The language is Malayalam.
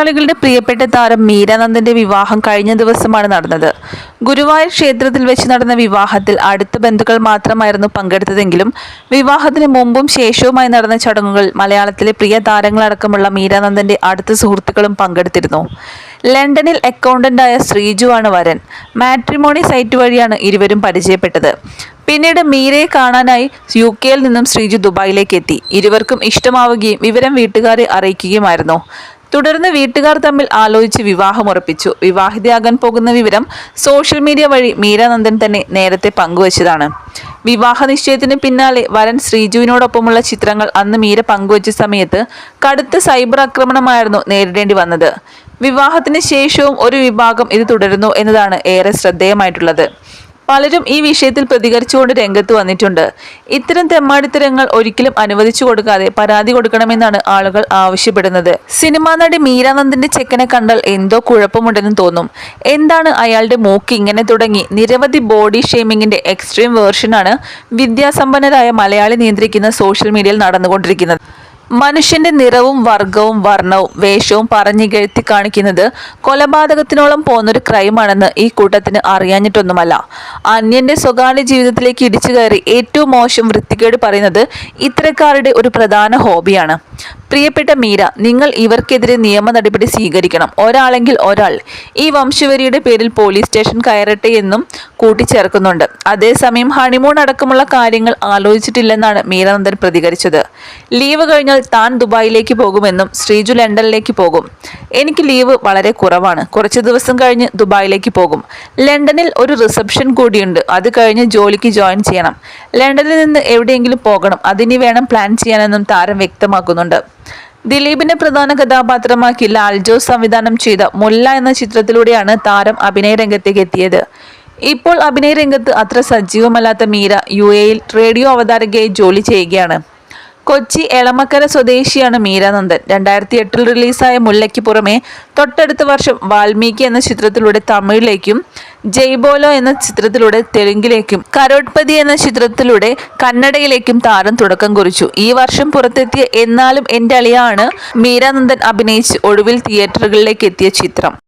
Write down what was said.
മലയാളികളുടെ പ്രിയപ്പെട്ട താരം മീരാനന്ദന്റെ വിവാഹം കഴിഞ്ഞ ദിവസമാണ് നടന്നത്. ഗുരുവായൂർ ക്ഷേത്രത്തിൽ വെച്ച് നടന്ന വിവാഹത്തിൽ അടുത്ത ബന്ധുക്കൾ മാത്രമായിരുന്നു പങ്കെടുത്തതെങ്കിലും വിവാഹത്തിന് മുമ്പും ശേഷവുമായി നടന്ന ചടങ്ങുകൾ മലയാളത്തിലെ പ്രിയ താരങ്ങളടക്കമുള്ള മീരാനന്ദന്റെ അടുത്ത സുഹൃത്തുക്കളും പങ്കെടുത്തിരുന്നു. ലണ്ടനിൽ അക്കൗണ്ടന്റായ ശ്രീജുവാണ് വരൻ. മാട്രിമോണി സൈറ്റ് വഴിയാണ് ഇരുവരും പരിചയപ്പെട്ടത്. പിന്നീട് മീരയെ കാണാനായി യു കെയിൽ നിന്നും ശ്രീജു ദുബായിലേക്ക് എത്തി. ഇരുവർക്കും ഇഷ്ടമാവുകയും വിവരം വീട്ടുകാരെ അറിയിക്കുകയുമായിരുന്നു. തുടർന്ന് വീട്ടുകാർ തമ്മിൽ ആലോചിച്ച് വിവാഹമുറപ്പിച്ചു വിവാഹിതയാകാൻ പോകുന്ന വിവരം സോഷ്യൽ മീഡിയ വഴി മീരാനന്ദൻ തന്നെ നേരത്തെ പങ്കുവച്ചതാണ്. വിവാഹ നിശ്ചയത്തിന് പിന്നാലെ വരൻ ശ്രീജുവിനോടൊപ്പമുള്ള ചിത്രങ്ങൾ അന്ന് മീര പങ്കുവച്ച സമയത്ത് കടുത്ത സൈബർ ആക്രമണമായിരുന്നു നേരിടേണ്ടി വന്നത്. വിവാഹത്തിന് ശേഷവും ഒരു വിഭാഗം ഇത് തുടരുന്നു എന്നതാണ് ഏറെ ശ്രദ്ധേയമായിട്ടുള്ളത്. പലരും ഈ വിഷയത്തിൽ പ്രതികരിച്ചുകൊണ്ട് രംഗത്ത് വന്നിട്ടുണ്ട്. ഇത്തരം തെമ്മാടിത്തരങ്ങൾ ഒരിക്കലും അനുവദിച്ചു കൊടുക്കാതെ പരാതി കൊടുക്കണമെന്നാണ് ആളുകൾ ആവശ്യപ്പെടുന്നത്. സിനിമാ നടി മീരാനന്ദിന്റെ ചെക്കനെ കണ്ടാൽ എന്തോ കുഴപ്പമുണ്ടെന്ന് തോന്നും. എന്താണ് അയാളുടെ മൂക്ക് ഇങ്ങനെ തുടങ്ങി? നിരവധി ബോഡി ഷേമിങ്ങിന്റെ എക്സ്ട്രീം വേർഷനാണ് വിദ്യാസമ്പന്നരായ മലയാളി നിയന്ത്രിക്കുന്ന സോഷ്യൽ മീഡിയയിൽ നടന്നുകൊണ്ടിരിക്കുന്നത്. മനുഷ്യന്റെ നിറവും വർഗവും വർണവും വേഷവും പറഞ്ഞികഴ്ത്തി കാണിക്കുന്നത് കൊലപാതകത്തിനോളം പോന്നൊരു ക്രൈമാണെന്ന് ഈ കൂട്ടത്തിന് അറിയാഞ്ഞിട്ടൊന്നുമല്ല. അന്യന്റെ സ്വകാര്യ ജീവിതത്തിലേക്ക് ഇടിച്ചു കയറി ഏറ്റവും മോശം വൃത്തികേട് പറയുന്നത് ഇത്തരക്കാരുടെ ഒരു പ്രധാന ഹോബിയാണ്. പ്രിയപ്പെട്ട മീര നിങ്ങൾ ഇവർക്കെതിരെ നിയമ നടപടി സ്വീകരിക്കണം. ഒരാളെങ്കിൽ ഒരാൾ. ഈ വംശവരിയുടെ പേരിൽ പോലീസ് സ്റ്റേഷൻ കയറട്ടെ എന്നും കൂട്ടിച്ചേർക്കുന്നുണ്ട്. അതേസമയം ഹണിമൂൺ അടക്കമുള്ള കാര്യങ്ങൾ ആലോചിച്ചിട്ടില്ലെന്നാണ് മീരാനന്ദൻ പ്രതികരിച്ചത്. ലീവ് കഴിഞ്ഞാൽ താൻ ദുബായിലേക്ക് പോകുമെന്നും ശ്രീജു ലണ്ടനിലേക്ക് പോകും. എനിക്ക് ലീവ് വളരെ കുറവാണ്. കുറച്ച് ദിവസം കഴിഞ്ഞ് ദുബായിലേക്ക് പോകും. ലണ്ടനിൽ ഒരു റിസപ്ഷൻ കൂടിയുണ്ട്. അത് കഴിഞ്ഞ് ജോലിക്ക് ജോയിൻ ചെയ്യണം. ലണ്ടനിൽ നിന്ന് എവിടെയെങ്കിലും പോകണം. അതിനി വേണം പ്ലാൻ ചെയ്യാനെന്നും താരം വ്യക്തമാക്കുന്നുണ്ട്. ദിലീപിനെ പ്രധാന കഥാപാത്രമാക്കി ലാൽജോസ് സംവിധാനം ചെയ്ത മുല്ല എന്ന ചിത്രത്തിലൂടെയാണ് താരം അഭിനയ രംഗത്തേക്ക് എത്തിയത്. ഇപ്പോൾ അഭിനയ രംഗത്ത് അത്ര സജീവമല്ലാത്ത മീര യു എയിൽ റേഡിയോ അവതാരകയായി ജോലി ചെയ്യുകയാണ്. കൊച്ചി എളമക്കര സ്വദേശിയാണ് മീരാനന്ദൻ രണ്ടായിരത്തി എട്ടിൽ റിലീസായ മുല്ലയ്ക്ക് പുറമെ തൊട്ടടുത്ത വർഷം വാൽമീകി എന്ന ചിത്രത്തിലൂടെ തമിഴിലേക്കും ജയ്ബോലോ എന്ന ചിത്രത്തിലൂടെ തെലുങ്കിലേക്കും കരോട്ട്പതി എന്ന ചിത്രത്തിലൂടെ കന്നഡയിലേക്കും താരം തുടക്കം കുറിച്ചു. ഈ വർഷം പുറത്തെത്തിയ എന്നാലും എന്റെ അളിയാണ് മീരാനന്ദൻ അഭിനയിച്ച് ഒടുവിൽ തിയേറ്ററുകളിലേക്ക് എത്തിയ ചിത്രം.